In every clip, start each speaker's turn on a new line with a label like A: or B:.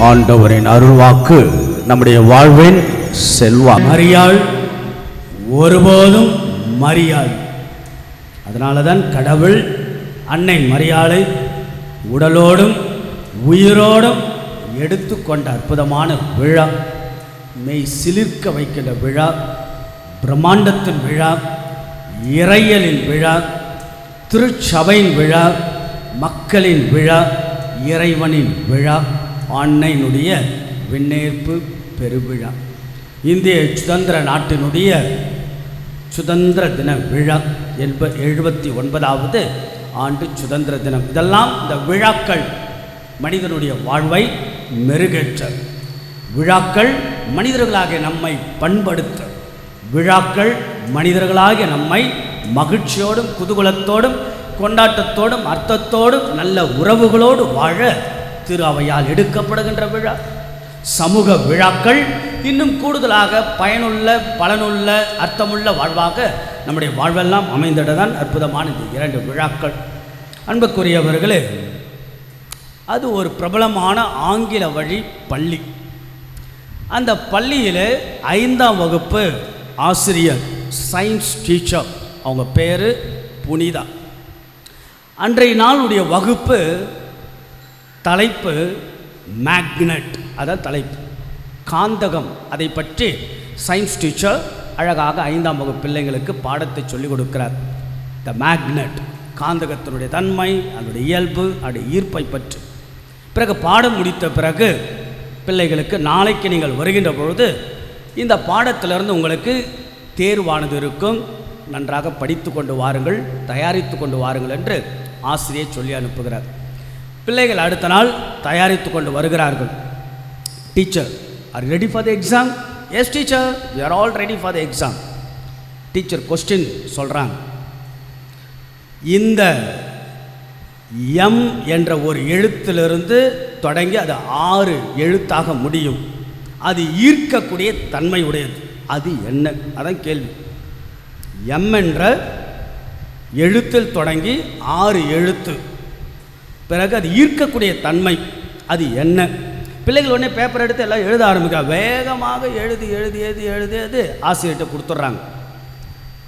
A: ஆண்டவரின் அருள்வாக்கு நம்முடைய வாழ்வின் செல்வா
B: மரியாள் ஒருபோதும் மரியாள். அதனால தான் கடவுள் அன்னை மரியாளை உடலோடும் உயிரோடும் எடுத்துக்கொண்ட அற்புதமான விழா. மெய் சிலிர்க்க வைக்கின்ற விழா. பிரம்மாண்டத்தின் விழா. இறையலின் விழா. திருச்சபையின் விழா. மக்களின் விழா. இறைவனின் விழா. அன்னையினுடைய விண்ணேற்பு பெருவிழா. இந்திய சுதந்திர நாட்டினுடைய சுதந்திர தின விழா என்ப எழுபத்தி ஒன்பதாவது ஆண்டு சுதந்திர தினம். இதெல்லாம் இந்த விழாக்கள் மனிதனுடைய வாழ்வை மெருகேற்ற விழாக்கள் மனிதர்களாக நம்மை பண்படுத்த விழாக்கள் மனிதர்களாக நம்மை மகிழ்ச்சியோடும் குதூகலத்தோடும் கொண்டாட்டத்தோடும் அர்த்தத்தோடும் நல்ல உறவுகளோடு வாழ திரு அவையால் எடுக்கப்படுகின்ற விழா. சமூக விழாக்கள் இன்னும் கூடுதலாக பயனுள்ள பலனுள்ள அர்த்தமுள்ள வாழ்வாக நம்முடைய வாழ்வெல்லாம் அமைந்திடதான் அற்புதமான இந்த இரண்டு விழாக்கள். அன்புக்குரியவர்களே அது ஒரு பிரபலமான ஆங்கில வழி பள்ளி. அந்த பள்ளியில் ஐந்தாம் வகுப்பு ஆசிரியர் சயின்ஸ் டீச்சர் அவங்க பேர் புனிதா. அன்றைய நாளுடைய வகுப்பு தலைப்பு மேக்னெட் அதான் தலைப்பு. காந்தகம் அதை பற்றி சயின்ஸ் டீச்சர் அழகாக ஐந்தாம் வகுப்பு பிள்ளைங்களுக்கு பாடத்தை சொல்லிக் கொடுக்கிறார். த மேக்னெட் காந்தகத்தினுடைய தன்மை அதனுடைய இயல்பு அதனுடைய ஈர்ப்பை பற்றி. பிறகு பாடம் முடித்த பிறகு பிள்ளைகளுக்கு நாளைக்கு நீங்கள் வருகின்ற பொழுது இந்த பாடத்திலிருந்து உங்களுக்கு தேர்வானது இருக்கும். நன்றாக படித்து கொண்டு வாருங்கள் தயாரித்து கொண்டு வாருங்கள் என்று ஆசிரியர் சொல்லி அனுப்புகிறார். பிள்ளைகள் அடுத்த நாள் தயாரித்து கொண்டு வருகிறார்கள். Teacher are ready for the exam yes teacher we are all ready for the exam teacher question சொல்கிறாங்க இந்த எம் என்ற ஒரு எழுத்திலிருந்து தொடங்கி அது ஆறு எழுத்தாக முடியும். அது ஈர்க்கக்கூடிய தன்மை உடையது அது என்ன? அதான் கேள்வி. எம் என்ற எழுத்தில் தொடங்கி ஆறு எழுத்து. பிறகு அது ஈர்க்கக்கூடிய தன்மை அது என்ன? பிள்ளைகள் உடனே பேப்பர் எடுத்து எல்லாம் எழுத ஆரம்பிக்க. வேகமாக எழுதி எழுதி எழுதி எழுதி எழுதி ஆசிரியர்கிட்ட கொடுத்துட்றாங்க.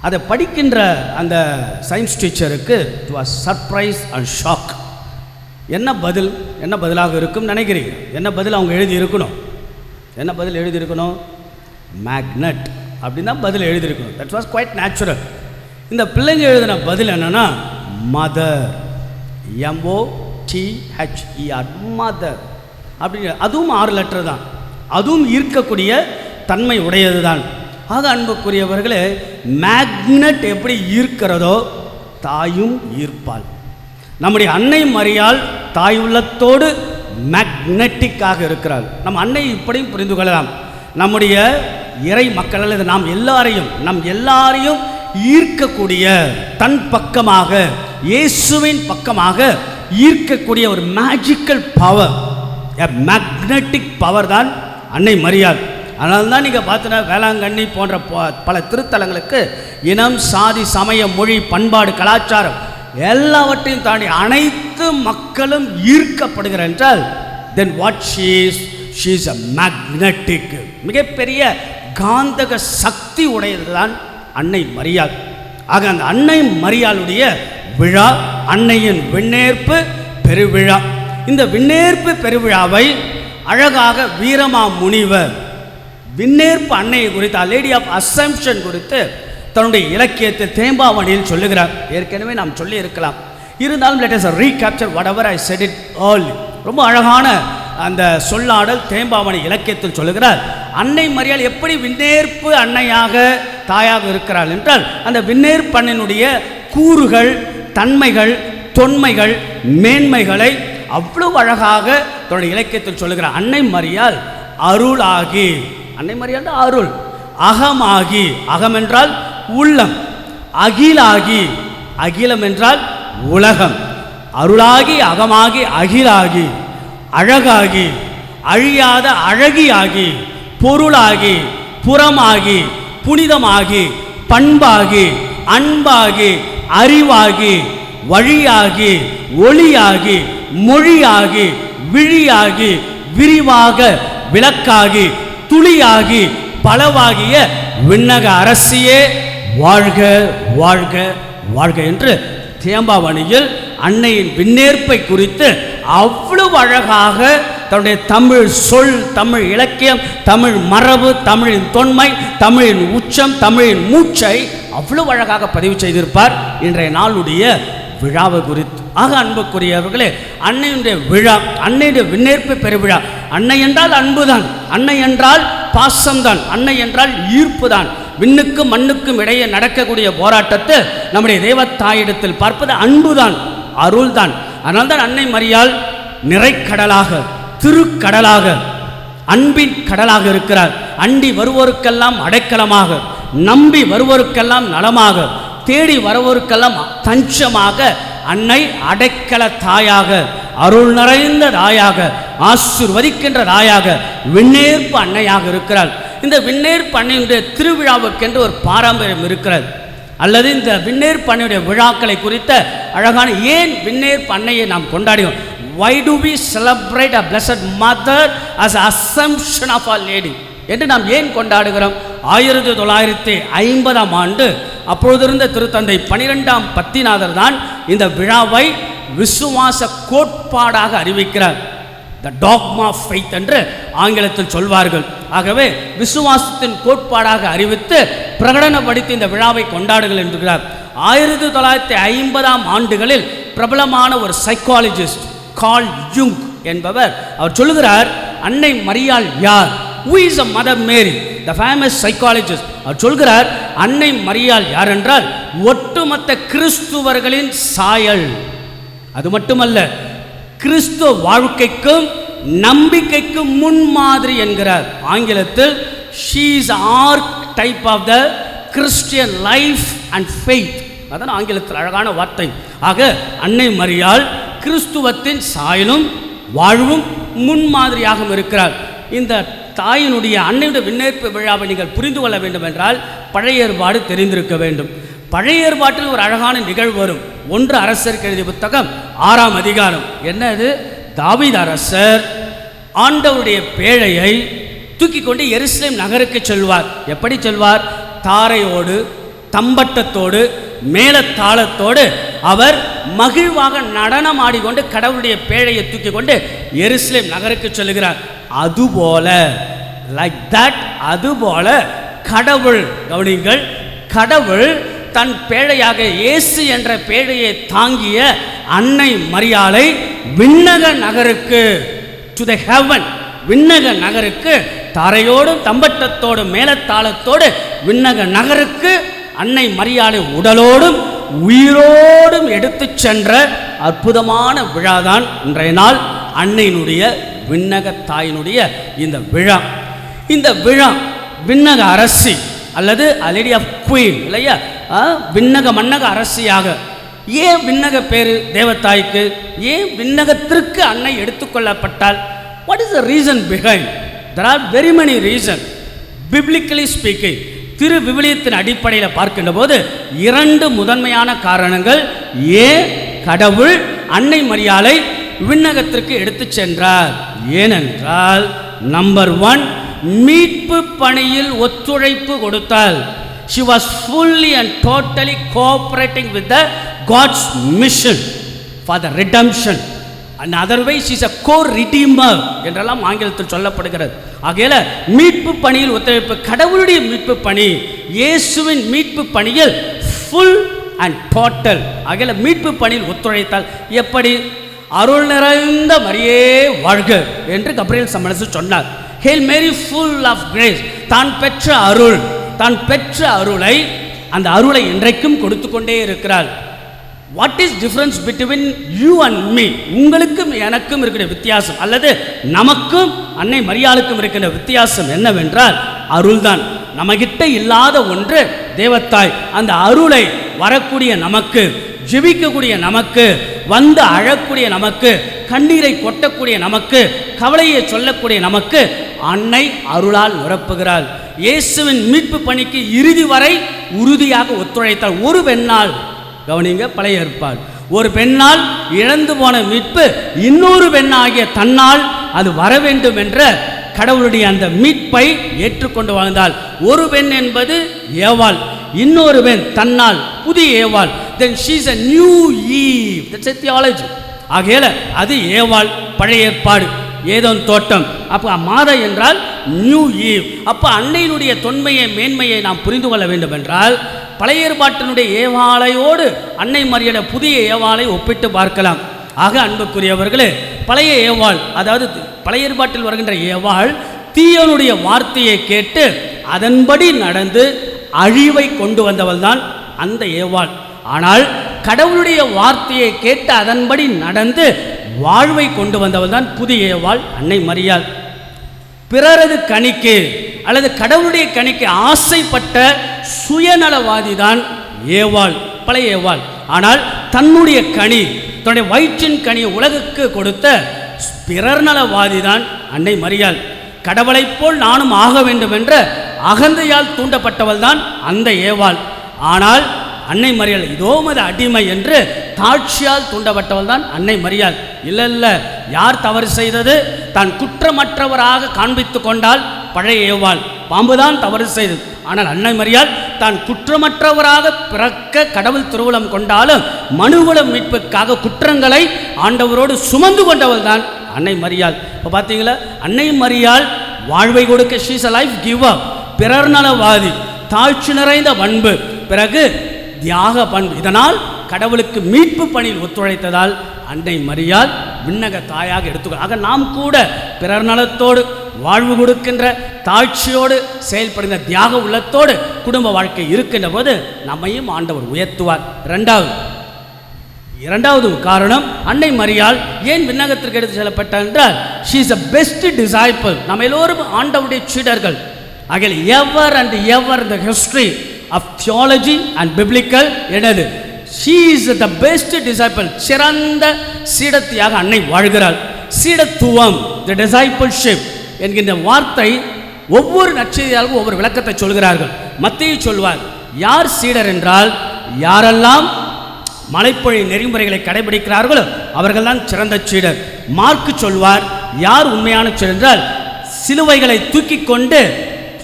B: அதை படிக்கின்ற அந்த சயின்ஸ் டீச்சருக்கு it was surprise and shock என்ன பதில்? என்ன பதிலாக இருக்கும் நினைக்கிறீங்க? என்ன பதில் அவங்க எழுதி இருக்கணும் என்ன பதில் எழுதியிருக்கணும்? மேக்னட் அப்படின்னு தான் பதில் எழுதியிருக்கணும். தட் வாஸ் குவைட் நேச்சுரல் இந்த பிள்ளைங்க எழுதின பதில் என்னென்னா மதர் எம்ஓ டிஹெச்இஆர் மதர் அப்படிங்கிற அதுவும் ஆறு லெட்டர் தான். அதுவும் ஈர்க்கக்கூடிய தன்மை உடையது தான் ஆக அன்புக்குரியவர்களே மேக்னட் எப்படி ஈர்க்கிறதோ தாயும் ஈர்ப்பாள். நம்முடைய அன்னை மரியாள் தாய் உள்ளத்தோடு மேக்னட்டிக்காக இருக்கிறாள். நம் அன்னை இப்படியும் புரிந்து கொள்ளலாம். நம்முடைய இறை மக்கள் அல்லது நாம் எல்லாரையும் நம் எல்லாரையும் ஈர்க்கக்கூடிய தன் பக்கமாக இயேசுவின் பக்கமாக ஈர்க்கக்கூடிய ஒரு magical power a magnetic power தான் அன்னை மரியாள். அதனால தான் நீங்கள் பார்த்தீங்கன்னா வேளாங்கண்ணி போன்ற ப- பல திருத்தலங்களுக்கு இனம் சாதி சமய மொழி பண்பாடு கலாச்சாரம் எல்லாவற்றையும் தாண்டி அனைத்து மக்களும் ஈர்க்கப்படுகிற என்றால் then what she's she's a magnetic மிகப்பெரிய காந்தக சக்தி உடையது தான் அன்னை மரியாள். ஆக அந்த அன்னை மரியாளுடைய விழா அன்னையின் விண்ணேற்பு பெருவிழா. இந்த விண்ணேற்பு பெருவிழாவை அழகாக வீரமா முனிவர் விண்ணேற்பு அன்னையை குறித்து லேடி ஆஃப் அசம்ஷன் குறித்து தன்னுடைய இலக்கியத்தில் தேம்பாவணியில் சொல்லுகிறார். ஏற்கனவே நாம் சொல்லி இருக்கலாம் இருந்தாலும் let us recapture whatever I said it all ரொம்ப அழகான அந்த சொல்லாடல் தேம்பாவணி இலக்கியத்தில் சொல்லுகிறார். அன்னை மரியாள் எப்படி விண்ணேற்பு அன்னையாக தாயாக இருக்கிறாள் என்றால் அந்த விண்ணேற்பு கூறுகள் தன்மைகள் தொன்மைகள் மேன்மைகளை அவ்வளவு அழகாக தன்னுடைய இலக்கியத்தில் சொல்லுகிறார். அன்னை மரியால் அருளாகி. அன்னை மரியால் தான் அருள். அகமாகி. அகம் என்றால் உள்ளம். அகிலாகி. அகிலம் என்றால் உலகம். அருளாகி அகமாகி அகிலாகி. அழகாகி. அழியாத அழகியாகி. பொருளாகி. புறமாகி. புனிதமாகி பண்பாகி அன்பாகி அறிவாகி வழியாகி ஒளியாகி மொழியாகி விழியாகி விரிவாக விளக்காகி துளியாகி பலவாகிய விண்ணக அரசியே வாழ்க வாழ்க வாழ்க என்று தேம்பாவணியில் அன்னையின் விண்ணேற்பை குறித்து அவ்வளவு அழகாக தன்னுடைய தமிழ் சொல் தமிழ் இலக்கியம் தமிழ் மரபு தமிழின் தொன்மை தமிழின் உச்சம் தமிழின் மூச்சை அவ்வளவு அழகாக பதிவு செய்திருப்பார். இன்றைய நாளுடைய விழாவை குறித்து. ஆக அன்புக்குரியவர்களே அன்னையுடைய விழா அன்னையுடைய விண்ணேற்பு பெருவிழா அன்னை என்றால் அன்புதான் அன்னை என்றால் பாசம்தான் அன்னை என்றால் ஈர்ப்பு தான் விண்ணுக்கும் மண்ணுக்கும் இடையே நடக்கக்கூடிய போராட்டத்தை நம்முடைய தேவத்தாயிடத்தில் பார்ப்பது அன்புதான் அருள்தான். அதனால்தான் அன்னை மரியால் நிறைக்கடலாக திருக்கடலாக அன்பின் கடலாக இருக்கிறார். அண்டி வருவோருக்கெல்லாம் அடைக்கலமாக நம்பி வருவோருக்கெல்லாம் நலமாக தேடி வருவோருக்கெல்லாம் தஞ்சமாக அன்னை அடைக்கல தாயாக அருள் நிறைந்த தாயாக ஆசிர்வதிக்கின்ற தாயாக விண்ணேற்பு அன்னையாக இருக்கிறாள். இந்த விண்ணேற்பு அன்னையுடைய திருவிழாவுக்கென்று ஒரு பாரம்பரியம் இருக்கிறது. அல்லது இந்த விண்ணேற்பு அன்னையுடைய விழாக்களை குறித்த அழகான ஏன் விண்ணேற்பு அன்னையை நாம் கொண்டாடுகிறோம்? Why do we celebrate a blessed mother as assumption of a lady என்று நாம் ஏன் கொண்டாடுகிறோம்? ஆயிரத்தி தொள்ளாயிரத்தி ஐம்பதாம் ஆண்டு அப்பொழுதிருந்த திருத்தந்தை பனிரெண்டாம் பத்திநாதர் தான் இந்த விழாவை விசுவாச கோட்பாடாக அறிவிக்கிறார். த டாக்மா ஃபைத் என்று ஆங்கிலத்தில் சொல்வார்கள். ஆகவே விசுவாசத்தின் கோட்பாடாக அறிவித்து பிரகடனப்படுத்தி இந்த விழாவை கொண்டாடுகள் என்கிறார். ஆயிரத்தி தொள்ளாயிரத்தி ஐம்பதாம் ஆண்டுகளில் பிரபலமான ஒரு சைக்காலஜிஸ்ட் கால் யுங் என்பவர். அவர் சொல்லுகிறார் அன்னை மரியாள் யார்? Who is a mother Mary the famous psychologist அவர் சொல்கிறார் அன்னை மரியாள் யார் என்றால் ஒட்டுமொத்த கிறிஸ்துவர்களின் சாயல். அது மட்டுமல்ல கிறிஸ்துவ வாழ்க்கைக்கும் நம்பிக்கைக்கும் முன்மாதிரி என்கிறார். ஆங்கிலத்தில் she's archetype of the Christian life and faith அதான் ஆங்கிலத்தில் அழகான வார்த்தை. ஆக அன்னை மரியாள் கிறிஸ்துவத்தின் சாயலும் வாழ்வும் முன்மாதிரியாகவும் இருக்கிறார். இந்த தாயினுடைய அன்னையுடைய விண்ணேற்பு விழாவை நீங்கள் புரிந்து கொள்ள வேண்டும் என்றால் பழைய ஏற்பாடு தெரிந்திருக்க வேண்டும். பழைய ஏற்பாட்டில் ஒரு அழகான நிகழ்வு வரும். ஒன்று அரசர் எழுதிய புத்தகம் ஆறாம் அதிகாரம். என்னது? தாவித அரசர் ஆண்டவருடைய பேழையை தூக்கி கொண்டு எருசலேம் நகருக்கு செல்வார். எப்படி செல்வார்? தாரையோடு தம்பட்டத்தோடு மேலத்தாளத்தோடு அவர் மகிழ்வாக நடனம் ஆடிக்கொண்டு கடவுளுடைய பேழையை தூக்கி கொண்டு எருசலேம் நகருக்கு செல்கிறார் அதுபோல லைக் தட் அதுபோல கடவுள் கவனிங்கள் கடவுள் தன் பேழையாக இயேசு என்ற பேழையை தாங்கிய அன்னை மரியாளை விண்ணக நகருக்கு டு த ஹெவன் விண்ணக நகருக்கு தரையோடும் தம்பட்டத்தோடும் மேலத்தாளத்தோடு விண்ணக நகருக்கு அன்னை மரியாதை உடலோடும் உயிரோடும் எடுத்து சென்ற அற்புதமான விழாதான் இன்றைய நாள் அன்னையினுடைய விண்ணக தாயினுடைய இந்த விழா. இந்த விழா விண்ணக அரசி அல்லது லேடி ஆஃப் குயின் இல்லையா? ஆ, விண்ணக மன்னக அரசியாக. ஏன் விண்ணக பேரு தேவத்தாய்க்கு? ஏன் விண்ணகத்திற்கு அன்னை எடுத்துக்கொள்ளப்பட்டால் what is the reason behind there are very many reason biblically speaking திரு விவிலியத்தின் அடிப்படையில் பார்க்கின்ற போது இரண்டு முதன்மையான காரணங்கள் ஏன் கடவுள் அன்னை மரியாலை விண்ணகத்திற்கு எடுத்துச் சென்றார். ஏனென்றால் நம்பர் ஒன் மீட்பு பணியில் ஒத்துழைப்பு கொடுத்தால். She was fully and totally cooperating with the God's mission for the redemption and otherwise is a co redeemer என்றெல்லாம் ஆங்கிலத்தில் சொல்லப்படுகிறது. ஆகையில் மீட்பு பணியில் ஒத்துழைப்பு கடவுளுடைய மீட்பு பணி இயேசுவின் மீட்பு பணியில் ஃபுல் அண்ட் டோட்டல் ஆகையில் மீட்பு பணியில் ஒத்துழைத்தால் எப்படி? அருள் நிறைந்த மரியே வாழ்க என்று கப்ரியல் சம்மனசு சொன்னார். Hail Mary full of grace தான் பெற்ற அருள் தான் பெற்ற அருளை அந்த அருளை இன்றைக்கும் கொடுத்து கொண்டே இருக்கிறாள். What is difference between you and me உங்களுக்கும் எனக்கும் இருக்கிற வித்தியாசம் அல்லது நமக்கும் அன்னை மரியாளுக்கும் இருக்கிற வித்தியாசம் என்னவென்றால் அருள்தான். நம்மகிட்ட இல்லாத ஒன்று தேவத்தாய். அந்த அருளை வரக்கூடிய நமக்கு ஜெபிக்கக்கூடிய நமக்கு வந்து அழக்கூடிய நமக்கு கண்ணீரை கொட்டக்கூடிய நமக்கு கவலையை சொல்லக்கூடிய நமக்கு அன்னை அருளால் நிரப்புகிறாள். இயேசுவின் மீட்பு பணிக்கு இறுதி வரை உறுதியாக ஒத்துழைத்தாள். ஒரு பெண்ணால் கவனிங்க பழைய ஏற்பாடு. ஒரு பெண்ணால் இழந்து போன மீட்பு இன்னொரு பெண்ணாகிய தன்னால் அது வர வேண்டும் என்ற கடவுளுடைய அந்த மீட்பை ஏற்றுக்கொண்டு வாழ்ந்தால் ஒரு பெண் என்பது ஏவாள் இன்னொரு பெண் தன்னால் புதிய Evaal. Then she's a new Eve that's a theology ஆகையால அது ஏவாள் பழைய ஏற்பாடு. ஏதோன் தோட்டம். அப்போ மாத என்றால் நியூ ஈவ் அப்போ அன்னையினுடைய தொன்மையை மேன்மையை நாம் புரிந்து கொள்ள வேண்டும் என்றால் பழைய ஏற்பாட்டினுடைய ஏவாளையோடு அன்னை மரியாதை புதிய ஏவாலை ஒப்பிட்டு பார்க்கலாம். ஆக அன்புக்குரியவர்களே பழைய ஏவாள் அதாவது பழைய ஏற்பாட்டில் வருகின்ற ஏவாள் தீயனுடைய வார்த்தையை கேட்டு அதன்படி நடந்து அழிவை கொண்டு வந்தவள் தான் அந்த ஏவாள். ஆனால் கடவுளுடைய வார்த்தையை கேட்டு அதன்படி நடந்து வாழ்வை கொண்டு வந்தவள் தான் புதிய ஏவாள் அன்னை மரியாள். பிறரது கணிக்கு அல்லது கடவுளுடைய கணிக்கு ஆசைப்பட்ட சுயநலவாதி தான் ஏவாள் பழைய ஏவாள். ஆனால் தன்னுடைய கனி தன்னுடைய வயிற்றின் கனி உலகுக்கு கொடுத்த பிறர் நலவாதி தான் அன்னை மரியாள். கடவுளைப் போல் நானும் ஆக வேண்டும் என்ற அகந்தையால் தூண்டப்பட்டவள் தான் அந்த ஏவாள். ஆனால் அன்னை மரியாள். இதோ மது அடிமை என்று தாட்சியால் தூண்டப்பட்டவள் தான் அன்னை மரியாள். இல்லை இல்லை யார் தவறு செய்தது? தான் குற்றமற்றவராக காண்பித்து கொண்டால் பழைய ஏவாள். பாம்புதான் தவறு செய்தது. ஆனால் அன்னை மரியாள் தான் குற்றமற்றவராக பிறக்க கடவுள் திருவுளம் கொண்டாலும் மனுவளம் மீட்புக்காக குற்றங்களை ஆண்டவரோடு சுமந்து கொண்டவள் தான் அன்னை மரியாள். இப்போ பார்த்தீங்களா அன்னை மரியாள் வாழ்வை கொடுக்க she's a life give up பிறர் நலவாதி தாழ்ச்சி நிறைந்த பண்பு பிறகு தியாக பண்பு. இதனால் கடவுளுக்கு மீட்பு பணியில் ஒத்துழைத்ததால் அன்னை மரியால் விண்ணக தாயாக எடுத்துக்கொள். ஆக நாம் கூட பிறர் நலத்தோடு வாழ்வு கொடுக்கின்ற தாழ்ச்சியோடு செயல்படுகின்ற தியாக உள்ளத்தோடு குடும்ப வாழ்க்கை இருக்கின்ற போது நம்மையும் ஆண்டவர் உயர்த்துவார். ரெண்டாவது இரண்டாவது காரணம் அன்னை மரியால் ஏன் விண்ணகத்திற்கு எடுத்து செல்லப்பட்டார் என்றால் she is a best disciple நம்ம எல்லோரும் ஆண்டவுடைய சீடர்கள். ஆகிய ever and ever the history of theology and biblical எனது she is the best disciple சிறந்த சீடத்தியாக அன்னை வாழ்கிறாள். சீடத்துவம் த டிசைபிள்ஷிப் என்கின்ற வார்த்தை ஒவ்வொரு நற்செய்தியாளருக்கும் ஒவ்வொரு விளக்கத்தை சொல்கிறார்கள். மத்தியை சொல்வார் யார் சீடர் என்றால் யாரெல்லாம் மலைப்பொழி நெறிமுறைகளை கடைபிடிக்கிறார்களோ அவர்கள்தான் சிறந்த சீடர். மார்க்கு சொல்வார் யார் உண்மையான சீடர் என்றால் சிலுவைகளை தூக்கி கொண்டு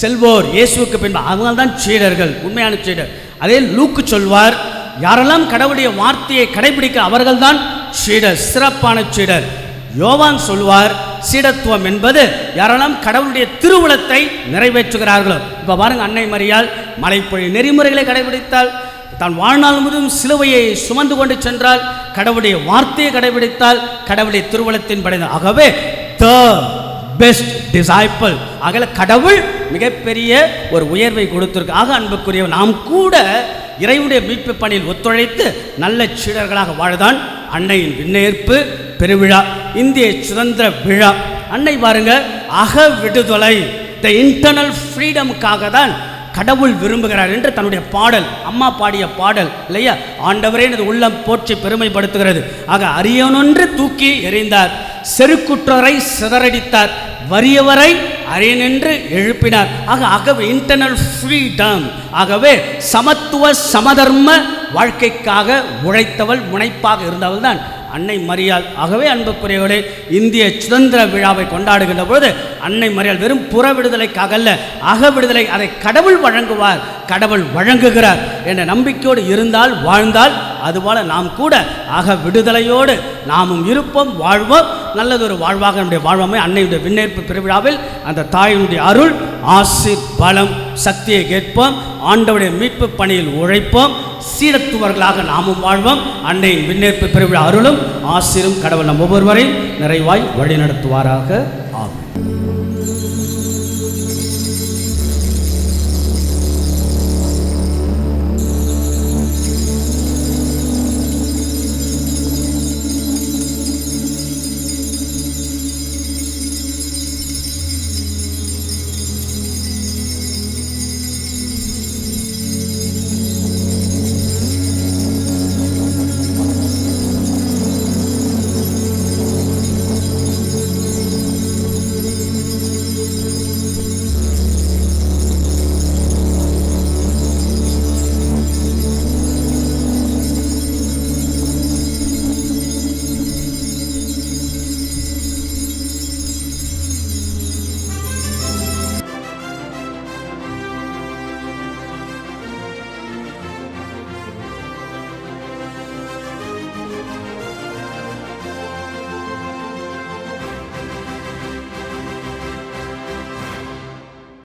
B: செல்வோர் இயேசுவுக்கு பின்பு. அவங்க தான் சீடர்கள் உண்மையான சீடர். அதே லூக்கு சொல்வார் யாரெல்லாம் கடவுளுடைய வார்த்தையை கடைபிடிக்க அவர்கள்தான் சீடர் சிறப்பான சீடர். யோவான் சொல்வார் சீடத்துவம் என்பது யாரெல்லாம் கடவுளுடைய திருவுளத்தை நிறைவேற்றுகிறார்களோ. இப்போ பாருங்க அன்னை மரியால் மலைப்பொழி நெறிமுறைகளை கடைபிடித்தால் தான் வாழ்நாள் முழுவதும் சிலுவையை சுமந்து கொண்டு சென்றால் கடவுளுடைய வார்த்தையை கடைபிடித்தால் கடவுளுடைய திருவுளத்தின் படை ஆகவே த பெஸ்ட் டிசைப்பிள். ஆகல கடவுள் மிகப்பெரிய ஒரு உயர்வை கொடுத்திருக்கு. ஆக அன்புக்குரிய நாம் கூட இறைவனுடைய மீட்பு பணியில் ஒத்துழைத்து நல்ல சீடர்களாக வாழதான் அன்னையின் விண்ணேற்பு பெருவிழா இந்திய சுதந்திர விழா. அன்னை பாருங்க அக விடுதலை த இன்டர்னல் ஃப்ரீடமுக்காக தான் கடவுள் விரும்புகிறார் என்று தன்னுடைய பாடல் அம்மா பாடிய பாடல் இல்லையா? ஆண்டவரே எனது உள்ளம் போற்றி பெருமைப்படுத்துகிறது. ஆக அரியனொன்று தூக்கி எறிந்தார் செருக்குற்றரை சிதறடித்தார் வறியவரை அறிநின்று எழுப்பினார். ஆக ஆகவே இன்டர்னல் ஃப்ரீடம் ஆகவே சமத்துவ சமதர்ம வாழ்க்கைக்காக உழைத்தவள் முனைப்பாக இருந்தவள் தான் அன்னை மரியாள். ஆகவே அன்புக்குரியவர்களே இந்திய சுதந்திர விழாவை கொண்டாடுகின்ற பொழுது அன்னை மரியாள் வெறும் புற விடுதலைக்காக அல்ல அக விடுதலை அதை கடவுள் வழங்குவார் கடவுள் வழங்குகிறார் என்ற நம்பிக்கையோடு இருந்தால் வாழ்ந்தால் அதுபோல நாம் கூட அக விடுதலையோடு நாமும் இருப்போம் வாழ்வோம். நல்லதொரு வாழ்வாக நம்முடைய வாழ்வாமை அன்னையுடைய விண்ணேற்பு பெருவிழாவில் அந்த தாயினுடைய அருள் ஆசிர் பலம் சக்தியை கேட்போம் ஆண்டவுடைய மீட்பு பணியில் உழைப்போம் சீரத்துவர்களாக நாமும் வாழ்வோம் அன்னையின் விண்ணேற்பு பெருவிழா அருளும் ஆசிரும் கடவுள் நம் ஒவ்வொருவரையும் நிறைவாய் வழிநடத்துவாராக.